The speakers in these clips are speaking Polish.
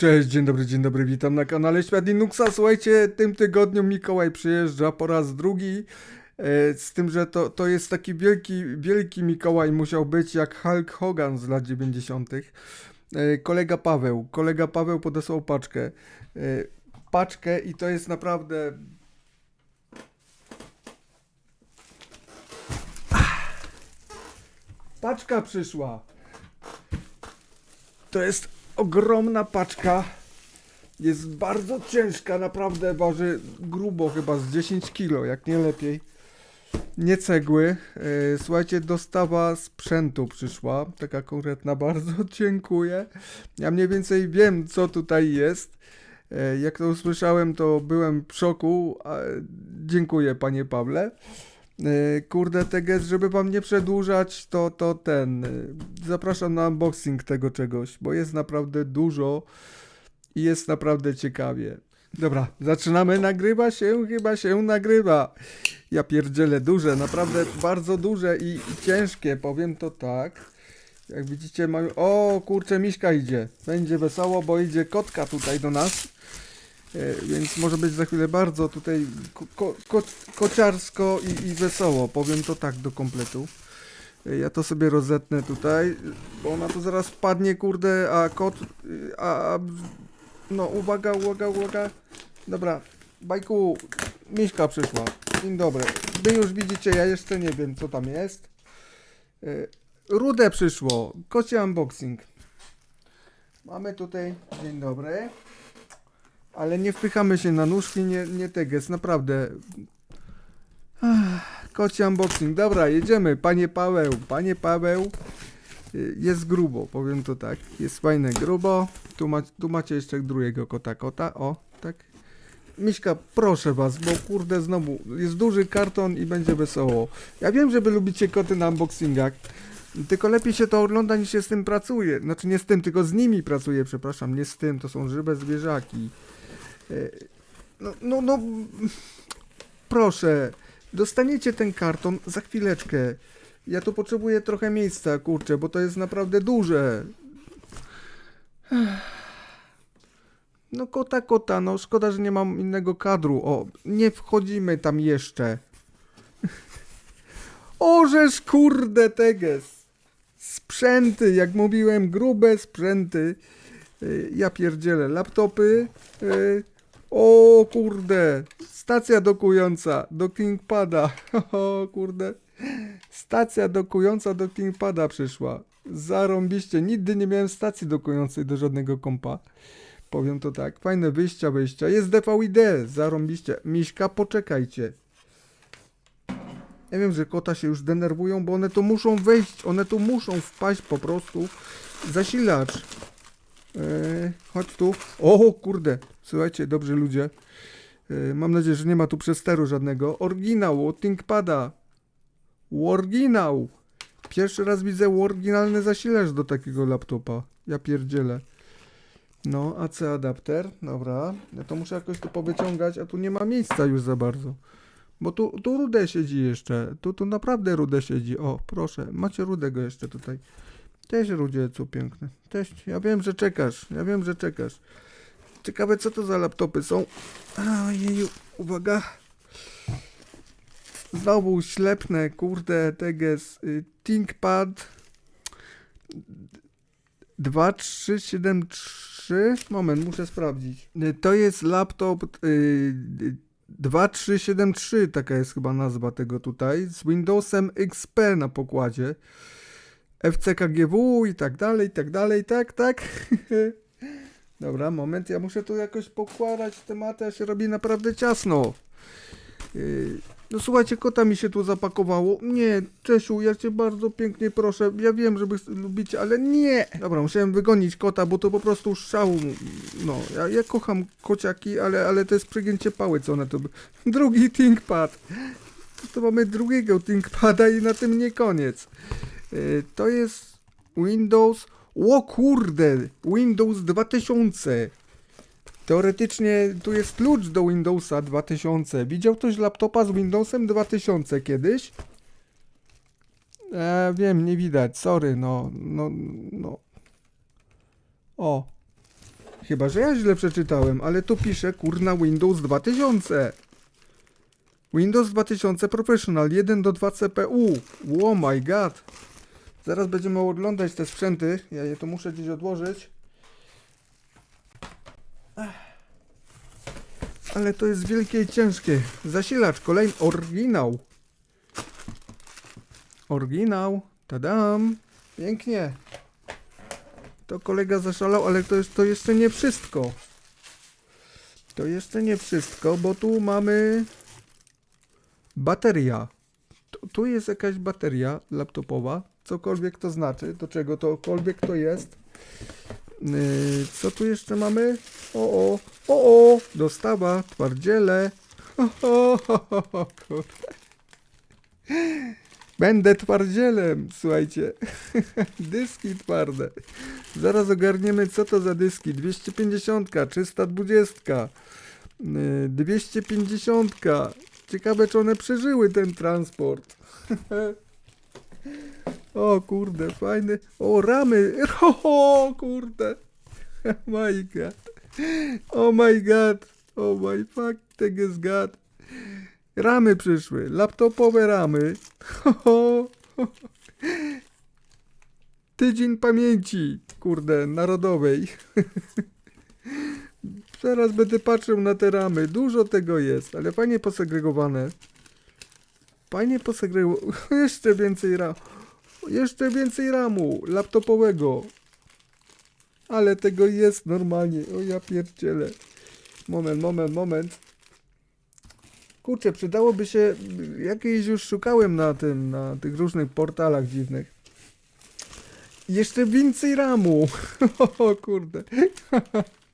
Cześć, dzień dobry, dzień dobry, witam na kanale Świat Linuxa. Słuchajcie, tym tygodniu Mikołaj przyjeżdża po raz drugi. E, z tym, że to, to jest taki wielki, wielki Mikołaj, musiał być jak Hulk Hogan z lat 90. E, kolega Paweł, kolega Paweł podesłał paczkę. E, paczkę i to jest naprawdę. Paczka przyszła. To jest ogromna paczka. Jest bardzo ciężka, naprawdę waży grubo, chyba z 10 kg, jak nie lepiej. Nie cegły. E, Słuchajcie, dostawa sprzętu przyszła. Taka konkretna, bardzo dziękuję. Ja mniej więcej wiem, co tutaj jest. E, Jak to usłyszałem, to byłem w szoku. Dziękuję, panie Pawle. E, Kurde, Teges, żeby wam nie przedłużać, to, to ten. e, Zapraszam na unboxing tego czegoś, bo jest naprawdę dużo i jest naprawdę ciekawie. Dobra, zaczynamy. Nagrywa się, chyba się nagrywa. Ja pierdzielę duże, naprawdę bardzo duże i, i ciężkie, powiem to tak. Jak widzicie. O, kurczę, Miśka idzie. Będzie wesoło, bo idzie kotka tutaj do nas. E, więc może być za chwilę bardzo tutaj ko, ko, ko, kociarsko i, i wesoło, powiem to tak do kompletu. E, Ja to sobie rozetnę tutaj, bo ona tu zaraz padnie, kurde, a kot, y, a, no uwaga, uwaga, uwaga. Dobra, bajku, Miśka przyszła. Dzień dobry. Wy już widzicie, ja jeszcze nie wiem co tam jest. E, Rude przyszło, kocie unboxing. Mamy tutaj, dzień dobry. Ale nie wpychamy się na nóżki, nie, nie teges, naprawdę. Ach, Koci unboxing. Dobra, jedziemy. Panie Paweł, panie Paweł. Y, Jest grubo, powiem to tak. Jest fajne grubo. Tu, ma, tu macie jeszcze drugiego kota kota. O, tak. Miśka, proszę was, bo kurde znowu jest duży karton i będzie wesoło. Ja wiem, że wy lubicie koty na unboxingach. Tylko lepiej się to ogląda niż się z tym pracuje. Znaczy nie z tym, tylko z nimi pracuje, przepraszam, nie z tym. To są żywe zwierzaki. No, no, no. Proszę, dostaniecie ten karton za chwileczkę. Ja tu potrzebuję trochę miejsca, kurczę, bo to jest naprawdę duże. No kota, kota, no szkoda, że nie mam innego kadru. O, nie wchodzimy tam jeszcze. Ożeż kurde teges. Sprzęty, jak mówiłem, grube sprzęty. Y, Ja pierdzielę, laptopy. O kurde, stacja dokująca do Kingpada. O kurde, stacja dokująca do Kingpada przyszła. Zarąbiście, nigdy nie miałem stacji dokującej do żadnego kompa. Powiem to tak, fajne wyjścia, wyjścia. Jest DVID, zarąbiście. Miśka, poczekajcie. Ja wiem, że kota się już denerwują, bo one tu muszą wejść, one tu muszą wpaść po prostu. Zasilacz. Eee, chodź tu. O kurde, słuchajcie, dobrzy ludzie. Eee, mam nadzieję, że nie ma tu przesteru żadnego. Oryginał od ThinkPada. Oryginał. Pierwszy raz widzę oryginalny zasilacz do takiego laptopa. Ja pierdzielę. No, AC adapter, dobra. Ja to muszę jakoś tu powyciągać, a tu nie ma miejsca już za bardzo. Bo tu, tu rude siedzi jeszcze. Tu, tu naprawdę rude siedzi. O, proszę, macie rudego jeszcze tutaj. Cześć Rudziecu, piękny. Cześć, ja wiem, że czekasz. Ja wiem, że czekasz. Ciekawe, co to za laptopy są. Ojeju, uwaga. Znowu ślepne, kurde, teges. Y, ThinkPad 2373. Moment, muszę sprawdzić. Y, To jest laptop y, 2373, taka jest chyba nazwa tego tutaj, z Windowsem XP na pokładzie. FCKGW i tak dalej, i tak dalej, tak, tak. Dobra, moment, ja muszę tu jakoś pokładać tematy, a się robi naprawdę ciasno. Yy, no słuchajcie, kota mi się tu zapakowało. Nie, Czesiu, ja cię bardzo pięknie proszę. Ja wiem, że wy lubicie, ale nie. Dobra, musiałem wygonić kota, bo to po prostu szał. No, ja, ja kocham kociaki, ale, ale to jest przegięcie pały, co one tu... Drugi ThinkPad. To mamy drugiego ThinkPada i na tym nie koniec. Yy, to jest Windows... O kurde! Windows 2000. Teoretycznie tu jest klucz do Windowsa 2000. Widział ktoś laptopa z Windowsem 2000 kiedyś? E, wiem, nie widać, sorry, no, no, no. O. Chyba, że ja źle przeczytałem, ale tu pisze kurna Windows 2000. Windows 2000 Professional 1 do 2 CPU. Oh my god. Zaraz będziemy oglądać te sprzęty. Ja je tu muszę gdzieś odłożyć. Ale to jest wielkie i ciężkie. Zasilacz, kolejny oryginał. Oryginał. Tadam. Pięknie. To kolega zaszalał, ale to, jest, to jeszcze nie wszystko. To jeszcze nie wszystko, bo tu mamy bateria. Tu, tu jest jakaś bateria laptopowa, cokolwiek to znaczy, do czego tokolwiek to jest. Yy, co tu jeszcze mamy? O, o, o, o, dostawa, twardziele. Ho, ho, ho, kurde. Będę twardzielem, słuchajcie. Dyski twarde. Zaraz ogarniemy, co to za dyski. 250, 320, yy, 250. Ciekawe, czy one przeżyły ten transport. o kurde, fajny. O, ramy. O kurde. Oh my god. Oh my god. Oh my fuck, jest god. Ramy przyszły, laptopowe ramy. Tydzień pamięci, kurde, narodowej. Zaraz będę patrzył na te ramy. Dużo tego jest, ale fajnie posegregowane. Fajnie posegregowane. Jeszcze więcej ram. Jeszcze więcej ramu laptopowego. Ale tego jest normalnie. O ja pierdzielę. Moment, moment, moment. Kurczę, przydałoby się, jakieś już szukałem na tym, na tych różnych portalach dziwnych. Jeszcze więcej ramu. O kurde.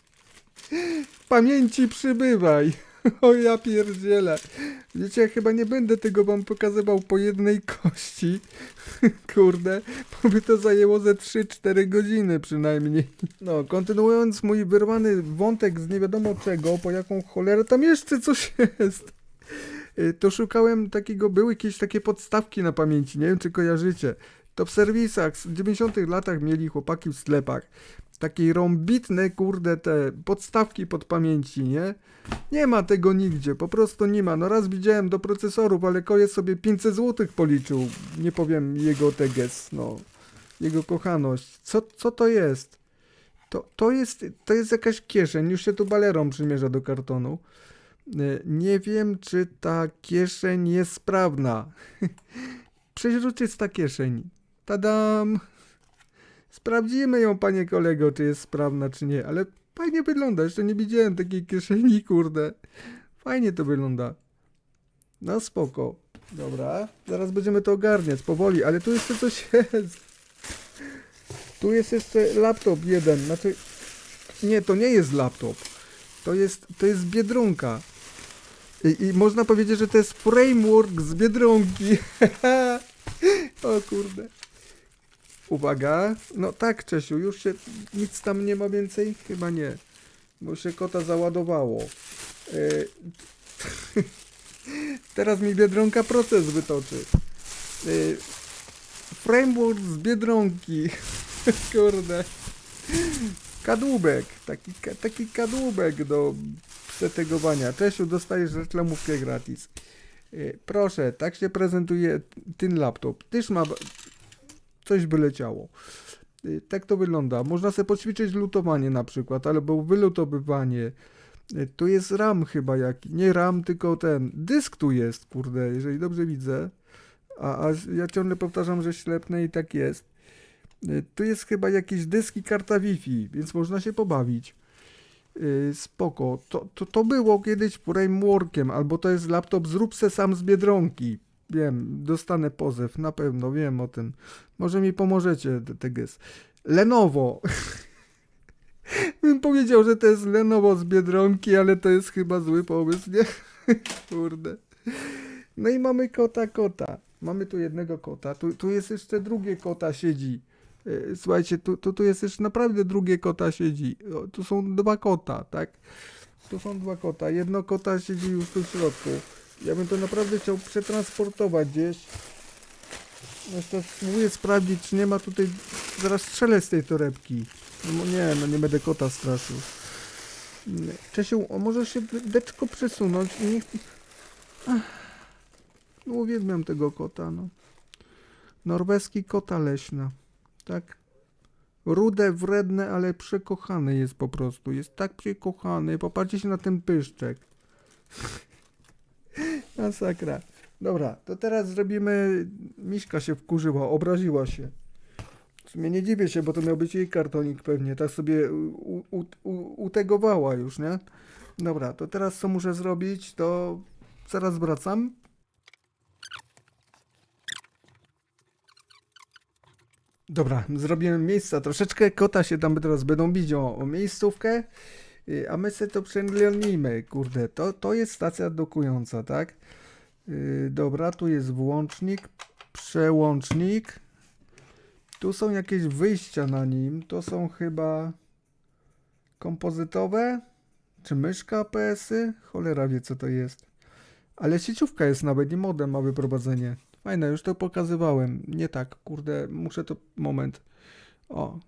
Pamięci przybywaj. O ja pierdzielę. Wiecie, ja chyba nie będę tego wam pokazywał po jednej kości. Kurde, bo by to zajęło ze 3-4 godziny przynajmniej. No, kontynuując mój wyrwany wątek z nie wiadomo czego, po jaką cholerę tam jeszcze coś jest. Y, To szukałem takiego, były jakieś takie podstawki na pamięci, nie wiem czy kojarzycie. To w serwisach w 90 latach mieli chłopaki w sklepach. Takie rąbitne, kurde, te podstawki pod pamięci, nie? Nie ma tego nigdzie, po prostu nie ma. No raz widziałem do procesorów, ale koje sobie 500 zł policzył. Nie powiem jego teges, no. Jego kochaność. Co, co to jest? To, to jest? to jest jakaś kieszeń, już się tu balerą przymierza do kartonu. Y, Nie wiem, czy ta kieszeń jest sprawna. Przeźroczysta kieszeń. Tadam! Sprawdzimy ją, panie kolego, czy jest sprawna, czy nie. Ale fajnie wygląda. Jeszcze nie widziałem takiej kieszeni, kurde. Fajnie to wygląda. No spoko. Dobra. Zaraz będziemy to ogarniać powoli, ale tu jeszcze coś jest. Tu jest jeszcze laptop jeden. Znaczy... Nie, to nie jest laptop. To jest, to jest Biedronka. I, I można powiedzieć, że to jest framework z Biedronki. o kurde. Uwaga. No tak, Czesiu, już się nic tam nie ma więcej? Chyba nie. Bo się kota załadowało. E, Teraz mi Biedronka proces wytoczy. E, Framework z Biedronki. Kurde. Kadłubek. Taki, ka- taki kadłubek do przetegowania. Czesiu, dostajesz reklamówkę gratis. E, Proszę, tak się prezentuje ten laptop. Tyż ma... Coś by leciało. Y, Tak to wygląda. Można sobie poćwiczyć lutowanie na przykład, albo wylutowywanie. Y, Tu jest RAM chyba jaki. Nie RAM, tylko ten. Dysk tu jest, kurde, jeżeli dobrze widzę. A, a ja ciągle powtarzam, że ślepne i tak jest. Y, Tu jest chyba jakiś dysk i karta Wi-Fi, więc można się pobawić. Y, Spoko. To, to, to było kiedyś frameworkiem, albo to jest laptop zrób se sam z Biedronki. Wiem, dostanę pozew, na pewno, wiem o tym. Może mi pomożecie, Teges. Lenovo. Bym powiedział, że to jest Lenovo z Biedronki, ale to jest chyba zły pomysł, nie? Kurde. No i mamy kota, kota. Mamy tu jednego kota, tu, tu jest jeszcze drugie kota siedzi. E, Słuchajcie, tu, tu, tu jest jeszcze naprawdę drugie kota siedzi. Tu są dwa kota, tak? Tu są dwa kota. Jedno kota siedzi już tu w środku. Ja bym to naprawdę chciał przetransportować gdzieś. Jeszcze spróbuję sprawdzić, czy nie ma tutaj... Zaraz strzelę z tej torebki. No nie, no nie będę kota straszył. Czesiu, o, możesz się deczko przesunąć i niech... Ach. No, uwielbiam tego kota, no. Norweski kota leśna. Tak? Rude, wredne, ale przekochany jest po prostu. Jest tak przekochany. Popatrzcie się na ten pyszczek. Masakra. Dobra, to teraz zrobimy... Miśka się wkurzyła, obraziła się. W sumie nie dziwię się, bo to miał być jej kartonik pewnie. Tak sobie u, u, u, utegowała już, nie? Dobra, to teraz co muszę zrobić, to zaraz wracam. Dobra, zrobiłem miejsca troszeczkę. Kota się tam teraz będą bić o, o miejscówkę. Y, A my sobie to przeglądnijmy. Kurde, to, to jest stacja dokująca, tak? Yy, dobra, tu jest włącznik, przełącznik. Tu są jakieś wyjścia na nim. To są chyba kompozytowe? Czy myszka APS-y? Cholera wie co to jest. Ale sieciówka jest nawet i modem ma wyprowadzenie. Fajne, już to pokazywałem. Nie tak, kurde, muszę to... Moment. O.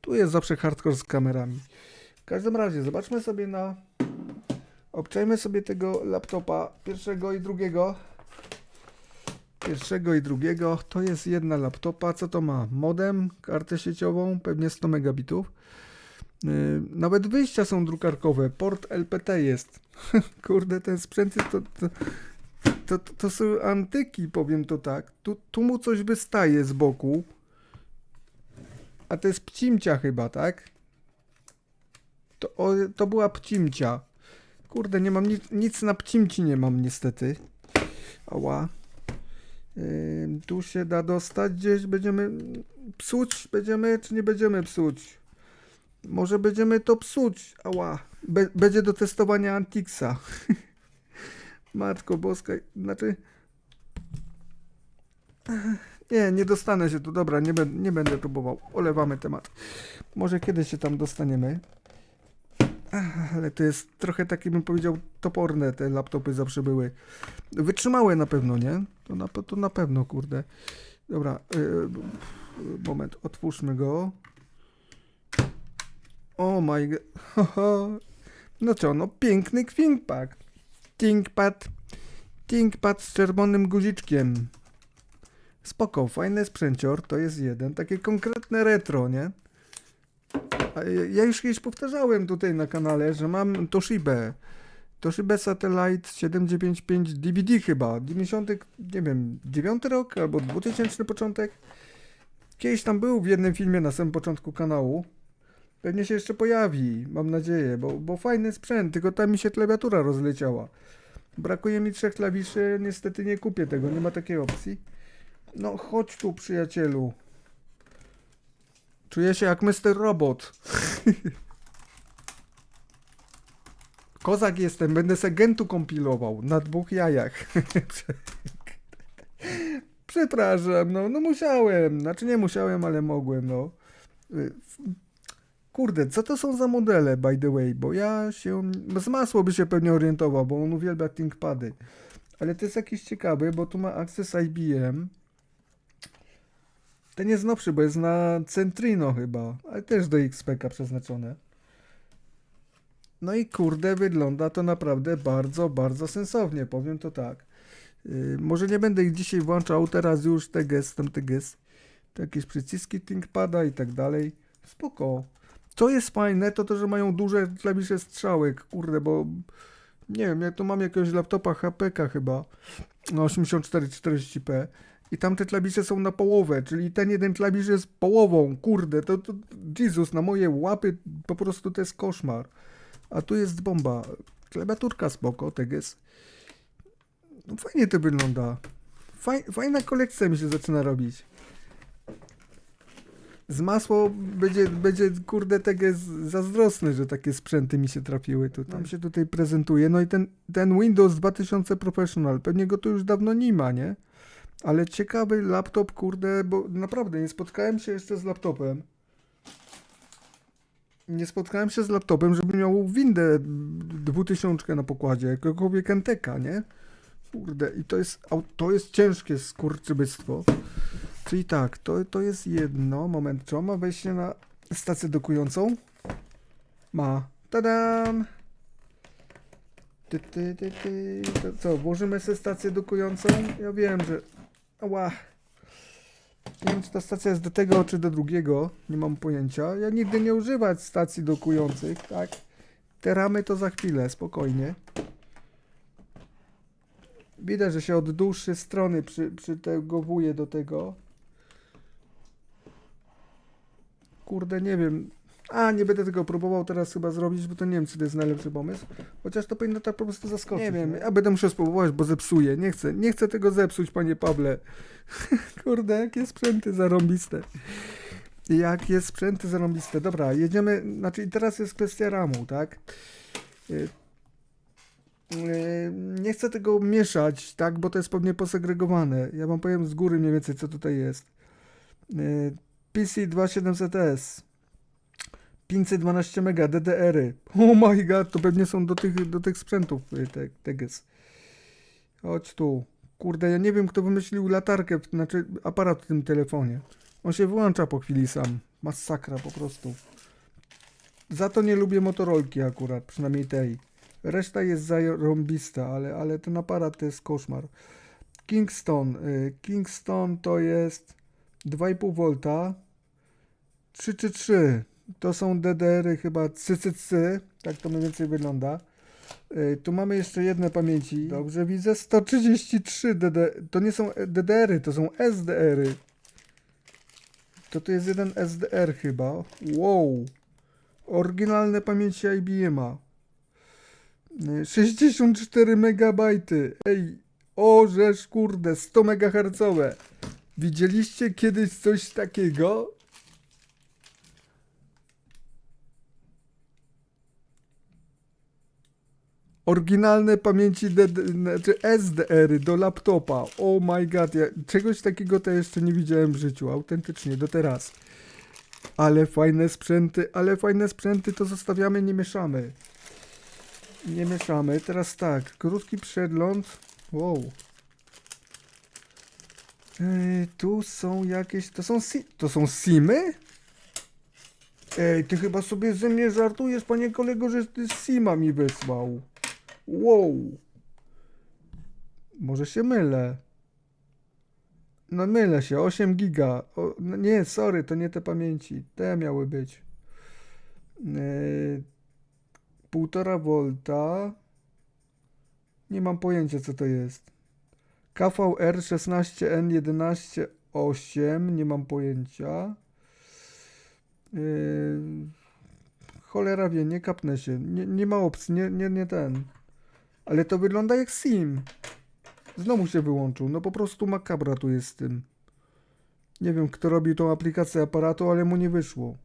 Tu jest zawsze hardcore z kamerami. W każdym razie, zobaczmy sobie na... Obczajmy sobie tego laptopa pierwszego i drugiego. Pierwszego i drugiego. To jest jedna laptopa. Co to ma? Modem, kartę sieciową, pewnie 100 megabitów. Yy, nawet wyjścia są drukarkowe. Port LPT jest. Kurde, ten sprzęt jest to, to, to, to, to są antyki, powiem to tak. Tu, tu mu coś wystaje z boku. A to jest pcimcia chyba, tak? To, o, to była pcimcia. Kurde, nie mam nic, nic na pcimci nie mam niestety. Ała. Ym, tu się da dostać gdzieś, będziemy psuć, będziemy czy nie będziemy psuć? Może będziemy to psuć, ała. Be, będzie do testowania Antixa. Matko boska, znaczy... Nie, nie dostanę się tu, dobra, nie, bę- nie będę próbował. Olewamy temat. Może kiedyś się tam dostaniemy. Ale to jest trochę takie, bym powiedział, toporne te laptopy zawsze były. Wytrzymałe na pewno, nie? To na, to na pewno, kurde. Dobra, yy, moment, otwórzmy go. O oh my god. No co, no piękny ThinkPad. ThinkPad. ThinkPad z czerwonym guziczkiem. Spoko, fajny sprzęcior, to jest jeden. Takie konkretne retro, nie? Ja już kiedyś powtarzałem tutaj na kanale, że mam Toshibę. Toshibę Satellite 795 DVD chyba. 90, nie wiem, 9 rok albo 2000 początek. Kiedyś tam był w jednym filmie na samym początku kanału. Pewnie się jeszcze pojawi, mam nadzieję, bo, bo fajny sprzęt, tylko tam mi się klawiatura rozleciała. Brakuje mi trzech klawiszy, niestety nie kupię tego, nie ma takiej opcji. No chodź tu przyjacielu. Czuję się jak Mr. Robot. Kozak jestem, będę se gentu kompilował na dwóch jajach. Przepraszam, no, no musiałem. Znaczy nie musiałem, ale mogłem, no. Y, Kurde, co to są za modele, by the way? Bo ja się. Z masło by się pewnie orientował, bo on uwielbia ThinkPady. Ale to jest jakiś ciekawy, bo tu ma Access IBM. Ten jest nowszy, bo jest na Centrino chyba, ale też do XPK przeznaczone. No i kurde, wygląda to naprawdę bardzo, bardzo sensownie, powiem to tak. Yy, może nie będę ich dzisiaj włączał, teraz już TGS, tam TGS. Jakieś przyciski ThinkPada i tak dalej. Spoko. Co jest fajne, to to, że mają duże klawisze strzałek, kurde, bo nie wiem, ja tu mam jakiegoś laptopa HPK chyba na 8440p i tam te klawisze są na połowę, czyli ten jeden klawisz jest połową, kurde, to, to Jezus, na moje łapy po prostu to jest koszmar. A tu jest bomba. Klawiaturka spoko, teges. No fajnie to wygląda. Faj, fajna kolekcja mi się zaczyna robić. Z masło będzie, będzie kurde teges zazdrosny, że takie sprzęty mi się trafiły. To tam się tutaj prezentuje. No i ten, ten Windows 2000 Professional, pewnie go tu już dawno nie ma, nie? Ale ciekawy laptop, kurde, bo naprawdę nie spotkałem się jeszcze z laptopem. Nie spotkałem się z laptopem, żeby miał windę 2000 na pokładzie, jakiegokolwiek NTK, nie? Kurde, i to jest, to jest ciężkie skurczybystwo. Czyli tak, to, to jest jedno, moment, czy on ma wejście na stację dokującą? Ma. Tadam! Ty, ty, ty, ty. To co, włożymy sobie stację dokującą? Ja wiem, że... Ała. Nie wiem, czy ta stacja jest do tego, czy do drugiego. Nie mam pojęcia. Ja nigdy nie używać stacji dokujących, tak? Te ramy to za chwilę, spokojnie. Widać, że się od dłuższej strony przy, przytegowuje do tego. Kurde, nie wiem. A, nie będę tego próbował teraz chyba zrobić, bo to nie wiem, czy to jest najlepszy pomysł. Chociaż to powinno tak po prostu zaskoczyć. Nie wiem, ja będę musiał spróbować, bo zepsuję. Nie chcę, nie chcę tego zepsuć, panie Pawle. Kurde, jakie sprzęty zarąbiste. Jakie sprzęty zarąbiste. Dobra, jedziemy, znaczy i teraz jest kwestia ramu, tak? Y, y, Nie chcę tego mieszać, tak, bo to jest pewnie posegregowane. Ja wam powiem z góry mniej więcej, co tutaj jest. Y, PC 2700S 512 mega DDR-y. Oh my god, to pewnie są do tych, do tych sprzętów y, te, teges. Chodź tu. Kurde, ja nie wiem, kto wymyślił latarkę, znaczy aparat w tym telefonie. On się wyłącza po chwili sam. Masakra po prostu. Za to nie lubię motorolki akurat, przynajmniej tej. Reszta jest zarąbista, ale, ale ten aparat to jest koszmar. Kingston. y, Kingston to jest 2,5 V. 3 czy 3. To są DDR-y chyba CCC. Tak to mniej więcej wygląda. Tu mamy jeszcze jedne pamięci. Dobrze widzę. 133 DD. To nie są DDR-y, to są SDR-y. To tu jest jeden SDR chyba. Wow. Oryginalne pamięci IBM-a. Y, 64 MB. Ej, o żeż kurde, 100 MHz. Widzieliście kiedyś coś takiego? Oryginalne pamięci DD, znaczy SDR do laptopa. Oh my god, ja czegoś takiego to jeszcze nie widziałem w życiu, autentycznie, do teraz. Ale fajne sprzęty, ale fajne sprzęty to zostawiamy, nie mieszamy. Nie mieszamy. Teraz tak, krótki przegląd. Wow. Ej, tu są jakieś. To są si To są simy? Ej, ty chyba sobie ze mnie żartujesz, panie kolego, że ty sima mi wysłał. Wow. Może się mylę. No mylę się, 8 giga. O, no nie, sorry, to nie te pamięci. Te miały być. Yy, Półtora volta. Nie mam pojęcia co to jest. KVR 16N118 nie mam pojęcia. Yy, cholera wie, nie kapnę się. Nie, nie ma opcji, nie, nie, nie ten. Ale to wygląda jak sim. Znowu się wyłączył. No po prostu makabra tu jest z tym. Nie wiem, kto robił tą aplikację aparatu, ale mu nie wyszło.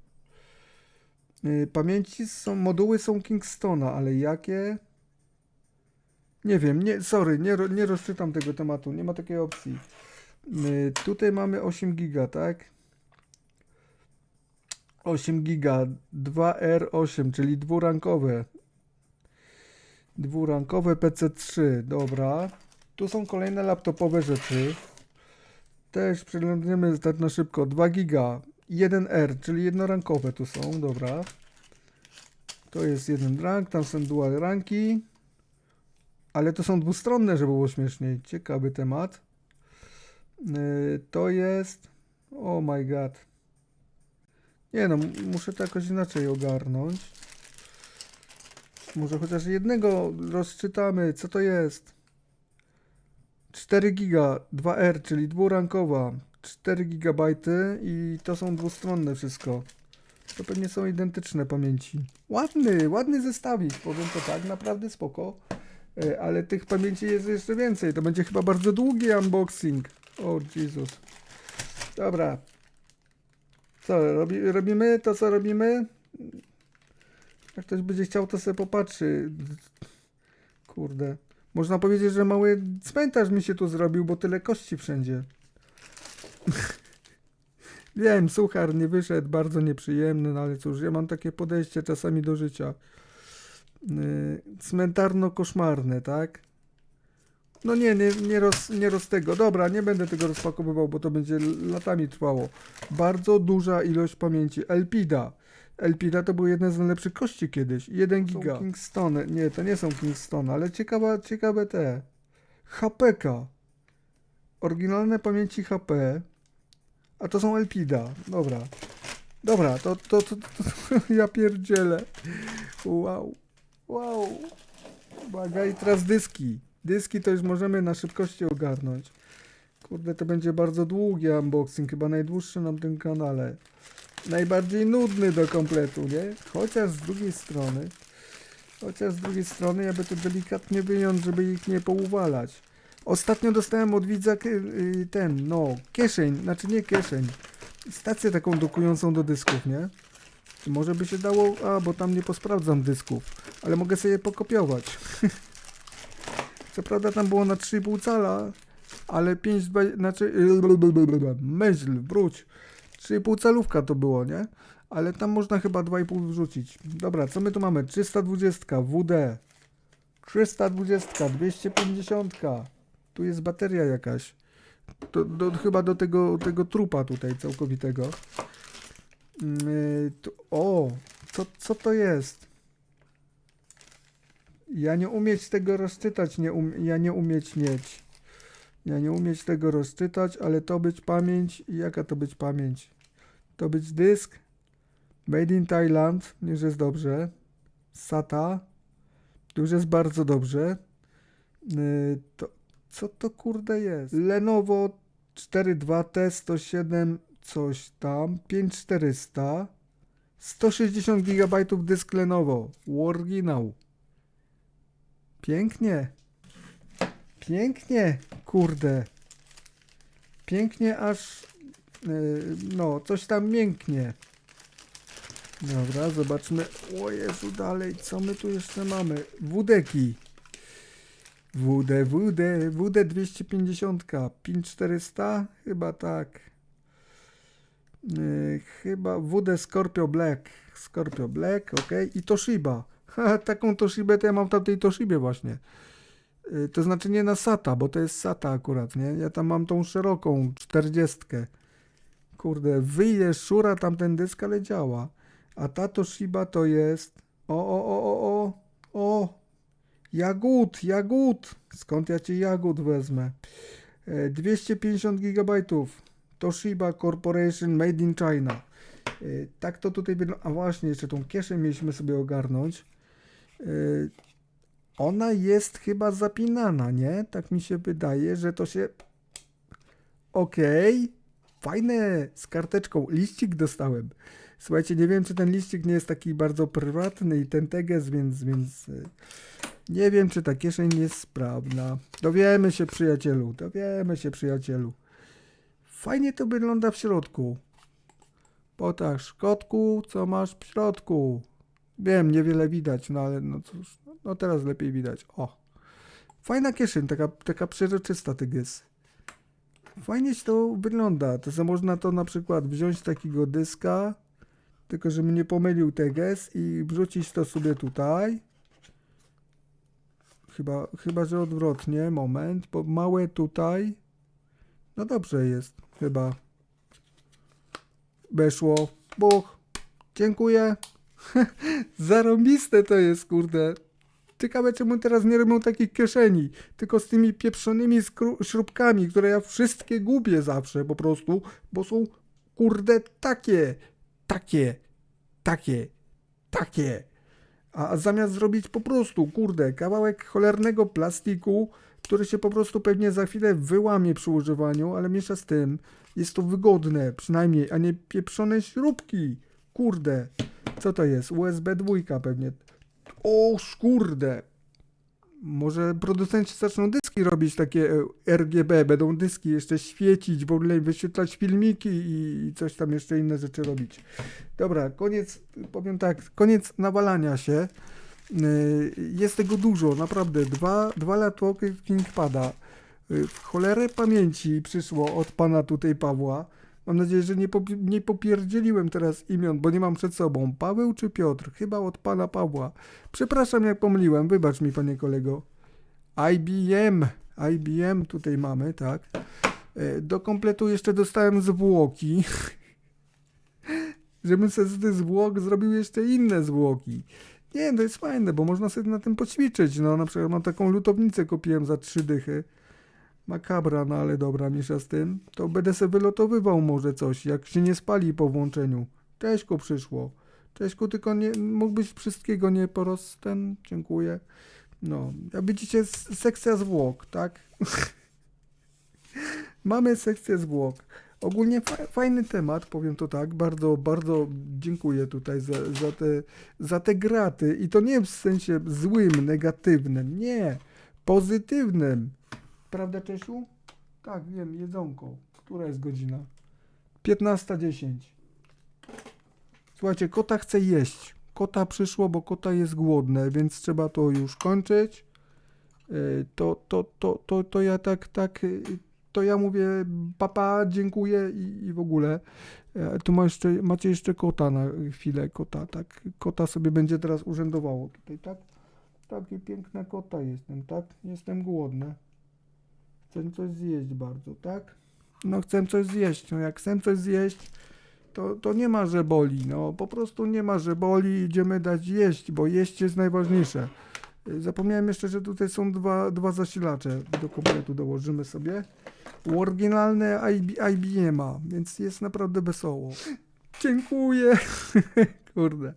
Yy, pamięci są, moduły są Kingstona, ale jakie? Nie wiem, nie, sorry, nie, nie rozczytam tego tematu, nie ma takiej opcji. Yy, tutaj mamy 8 giga, tak? 8 giga, 2R8, czyli dwurankowe. Dwurankowe PC3, dobra. Tu są kolejne laptopowe rzeczy. Też przeglądniemy tak na szybko. 2 giga, 1R, czyli jednorankowe tu są, dobra. To jest jeden rank, tam są dual ranki. Ale to są dwustronne, żeby było śmieszniej. Ciekawy temat. Yy, to jest. Oh my god. Nie no, muszę to jakoś inaczej ogarnąć. Może chociaż jednego rozczytamy, co to jest. 4 giga, 2R, czyli dwurankowa. 4 GB i to są dwustronne wszystko. To pewnie są identyczne pamięci. Ładny, ładny zestawik, powiem to tak, naprawdę spoko. E, Ale tych pamięci jest jeszcze więcej. To będzie chyba bardzo długi unboxing. O Jezus. Dobra. Co, robi, robimy to, co robimy? Jak ktoś będzie chciał, to sobie popatrzy. Kurde. Można powiedzieć, że mały cmentarz mi się tu zrobił, bo tyle kości wszędzie. Wiem, suchar nie wyszedł, bardzo nieprzyjemny, no ale cóż, ja mam takie podejście czasami do życia. Yy, cmentarno-koszmarne, tak? No nie, nie, nie, roz, nie roz tego. Dobra, nie będę tego rozpakowywał, bo to będzie latami trwało. Bardzo duża ilość pamięci. Elpida. Elpida to były jedne z najlepszych kości kiedyś. 1 giga. Kingstone. Nie, to nie są Kingstone, ale ciekawe, ciekawe te. HPK. Oryginalne pamięci HP. A to są Elpida. Dobra. Dobra, to, to, to, to, to ja pierdzielę. Wow. Wow. Uwaga i teraz dyski. Dyski to już możemy na szybkości ogarnąć. Kurde, to będzie bardzo długi unboxing, chyba najdłuższy na tym kanale. Najbardziej nudny do kompletu, nie? Chociaż z drugiej strony, chociaż z drugiej strony, ja by to delikatnie wyjąć, żeby ich nie pouwalać. Ostatnio dostałem od widza y, ten, no, kieszeń, znaczy nie kieszeń, stację taką dokującą do dysków, nie? Może by się dało, a bo tam nie posprawdzam dysków, ale mogę sobie je pokopiować. Co prawda tam było na 3,5 cala, ale 5, znaczy, myśl, wróć. 3,5 calówka to było, nie? Ale tam można chyba 2,5 wrzucić. Dobra, co my tu mamy? 320 WD. 320, 250. Tu jest bateria jakaś. To, do, chyba do tego, tego trupa tutaj całkowitego. Yy, tu, o, co, co to jest? Ja nie umieć tego rozczytać, nie um, ja nie umieć mieć. Ja nie umieć tego rozczytać, ale to być pamięć. Jaka to być pamięć? To być dysk. Made in Thailand, już jest dobrze. SATA, już jest bardzo dobrze. Yy, to, co to kurde jest? Lenovo 42T 107 coś tam, 5400, 160 GB dysk Lenovo, oryginał. Pięknie. Pięknie, kurde. Pięknie aż, yy, no, coś tam mięknie. Dobra, zobaczmy. O Jezu, dalej, co my tu jeszcze mamy? Wódeki. WD, WD, WD 250, 5400, chyba tak. Yy, chyba WD Scorpio Black, Scorpio Black, ok, i Toshiba. Taką Toshibę to ja mam w tamtej Toshibie właśnie. Yy, to znaczy nie na SATA, bo to jest SATA akurat, nie? Ja tam mam tą szeroką 40. Kurde, wyjdzie szura tamten dysk, ale działa. A ta Toshiba to jest... O, o, o, o, o, o, Jagód, jagód! Skąd ja ci jagód wezmę? E, 250 GB. Toshiba Corporation Made in China. E, Tak to tutaj. A właśnie, jeszcze tą kieszeń mieliśmy sobie ogarnąć. Ona jest chyba zapinana, nie? Tak mi się wydaje, że to się... Okej. Fajne, z karteczką. Liścik dostałem. Słuchajcie, nie wiem, czy ten liścik nie jest taki bardzo prywatny i ten teges, więc, więc e, nie wiem, czy ta kieszeń jest sprawna. Dowiemy się, przyjacielu. Dowiemy się, przyjacielu. Fajnie to wygląda w środku. Potaż, kotku, co masz w środku? Wiem, niewiele widać, no ale no cóż, no teraz lepiej widać. O. Fajna kieszeń, taka, taka przezroczysta tygrys. Fajnie się to wygląda. To co można to na przykład wziąć takiego dyska, tylko żebym nie pomylił teges i wrzucić to sobie tutaj. Chyba, chyba, że odwrotnie. Moment, bo małe tutaj. No dobrze jest, chyba. Weszło. Buch. Dziękuję. Zarąbiste to jest, kurde. Ciekawe, czemu teraz nie robią takich kieszeni, tylko z tymi pieprzonymi śrubkami, które ja wszystkie gubię zawsze po prostu, bo są, kurde, takie, takie, takie, takie. A zamiast zrobić po prostu, kurde, kawałek cholernego plastiku, który się po prostu pewnie za chwilę wyłamie przy używaniu, ale mniejsza z tym, jest to wygodne przynajmniej, a nie pieprzone śrubki. Kurde, co to jest? USB dwójka pewnie. O, kurde. Może producenci zaczną dyski robić takie e, RGB, będą dyski jeszcze świecić, w ogóle wyświetlać filmiki i coś tam jeszcze inne rzeczy robić. Dobra, koniec, powiem tak, koniec nawalania się. Yy, Jest tego dużo, naprawdę. Dwa, dwa latłoki ThinkPada. Yy, W cholerę pamięci przyszło od pana tutaj Pawła. Mam nadzieję, że nie, popi- nie popierdzieliłem teraz imion, bo nie mam przed sobą. Paweł czy Piotr? Chyba od pana Pawła. Przepraszam, jak pomyliłem. Wybacz mi, panie kolego. IBM. IBM tutaj mamy, tak. Yy, Do kompletu jeszcze dostałem zwłoki. Żebym sobie z tych zwłok zrobił jeszcze inne zwłoki. Nie, to jest fajne, bo można sobie na tym poćwiczyć. No, na przykład mam taką lutownicę, kupiłem za trzy dychy. Makabra, no ale dobra, misza z tym. To będę sobie wylotowywał może coś, jak się nie spali po włączeniu. Cześćku przyszło. Cześćku, tylko nie, mógłbyś wszystkiego nie poroz... ten, dziękuję. No, jak widzicie, sekcja zwłok, tak? Mamy sekcję zwłok. Ogólnie fa- fajny temat, powiem to tak. Bardzo, bardzo dziękuję tutaj za, za, te, za te graty. I to nie w sensie złym, negatywnym. Nie. Pozytywnym. Prawda, Czesiu? Tak, wiem, jedzonko. Która jest godzina? 15.10. Słuchajcie, kota chce jeść. Kota przyszło, bo kota jest głodne, więc trzeba to już kończyć. Y, To, to, to, to, to ja tak, tak, y, to ja mówię papa, dziękuję i, i w ogóle. E, Tu ma jeszcze, macie jeszcze kota na chwilę, kota, tak. Kota sobie będzie teraz urzędowało tutaj, tak? Takie piękne kota jestem, tak? Jestem głodny. Chcę coś zjeść bardzo, tak? No chcę coś zjeść, no jak chcę coś zjeść, to, to nie ma, że boli, no po prostu nie ma, że boli, idziemy dać jeść, bo jeść jest najważniejsze. Zapomniałem jeszcze, że tutaj są dwa, dwa zasilacze do kompletu dołożymy sobie. Oryginalne IB, IBM-a, więc jest naprawdę wesoło. Dziękuję. Kurde.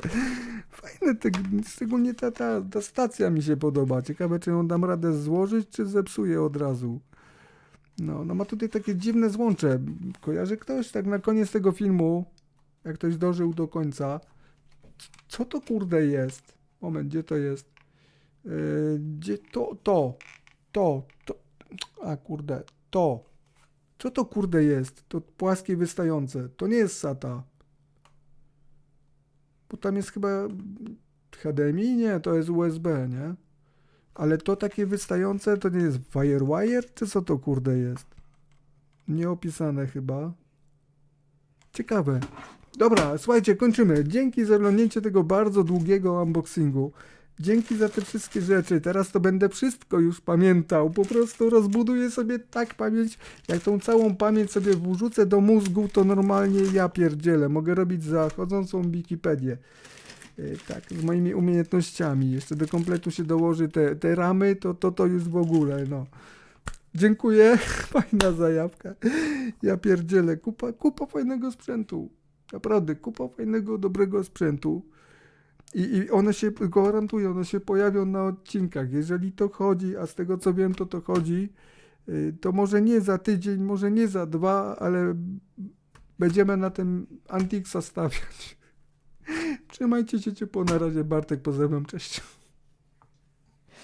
Fajne, te, szczególnie ta, ta, ta stacja mi się podoba. Ciekawe, czy ją dam radę złożyć, czy zepsuję od razu. No, no ma tutaj takie dziwne złącze. Kojarzy ktoś tak na koniec tego filmu, jak ktoś dożył do końca. Co to kurde jest? Moment, gdzie to jest? Yy, gdzie to, to, to, to, a kurde, to. Co to kurde jest? To płaskie wystające. To nie jest SATA. Bo tam jest chyba HDMI? Nie, to jest USB, nie? Ale to takie wystające to nie jest Firewire? Czy co to kurde jest? Nieopisane chyba. Ciekawe. Dobra, słuchajcie, kończymy. Dzięki za oglądnięcie tego bardzo długiego unboxingu. Dzięki za te wszystkie rzeczy. Teraz to będę wszystko już pamiętał. Po prostu rozbuduję sobie tak pamięć, jak tą całą pamięć sobie wrzucę do mózgu, to normalnie ja pierdzielę. Mogę robić zachodzącą Wikipedię. E, Tak, z moimi umiejętnościami. Jeszcze do kompletu się dołoży te, te ramy, to, to to już w ogóle, no. Dziękuję, fajna zajawka. Ja pierdzielę, kupa, kupa fajnego sprzętu. Naprawdę, kupa fajnego, dobrego sprzętu. I, I one się, gwarantuję, one się pojawią na odcinkach. Jeżeli to chodzi, a z tego co wiem, to to chodzi, y, to może nie za tydzień, może nie za dwa, ale będziemy na tym Antixa stawiać. Trzymajcie się ciepło, na razie Bartek, pozdrawiam, cześć.